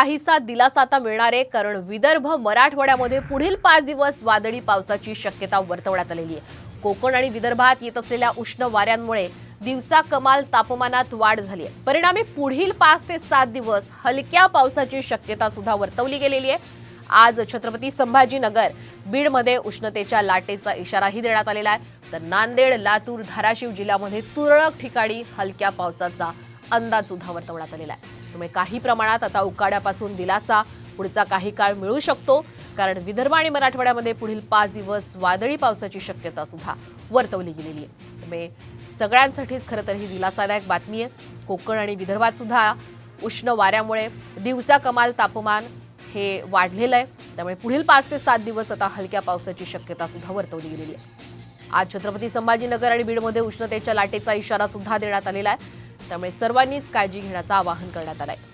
काहीसा दिलासा आता मिळणार आहे कारण विदर्भ मराठवाड्यामध्ये पुढील पाच दिवस वादळी पावसाची शक्यता वर्तवण्यात आलेली आहे. कोकण आणि विदर्भात येत असलेल्या उष्ण वाऱ्यांमुळे दिवसा कमाल तापमानात वाढ झाली आहे. परिणामी पुढील पाच ते सात दिवस हलक्या पावसाची शक्यता सुद्धा वर्तवली गेलेली आहे. आज छत्रपती संभाजीनगर बीडमध्ये उष्णतेच्या लाटेचा इशाराही देण्यात आलेला आहे. तर नांदेड लातूर धाराशिव जिल्ह्यामध्ये तुरळक ठिकाणी हलक्या पावसाचा अंदाज सुद्धा वर्तवण्यात आलेला आहे. त्यामुळे काही प्रमाणात आता उकाड्यापासून दिलासा पुढचा काही काळ मिळू शकतो. कारण विदर्भ आणि मराठवाड्यामध्ये पुढील पाच दिवस वादळी पावसाची शक्यता सुद्धा वर्तवली गेलेली आहे. त्यामुळे सगळ्यांसाठीच खरं तर ही दिलासादायक बातमी आहे. कोकण आणि विदर्भात सुद्धा उष्ण वाऱ्यामुळे दिवसा कमाल तापमान हे वाढलेलं आहे. त्यामुळे पुढील पाच ते सात दिवस आता हलक्या पावसाची शक्यता सुद्धा वर्तवली गेलेली आहे. आज छत्रपती संभाजीनगर आणि बीडमध्ये उष्णतेच्या लाटेचा इशारा सुद्धा देण्यात आलेला आहे. त्यामुळे सर्वांनीच काळजी घेण्याचं आवाहन करण्यात आलं आहे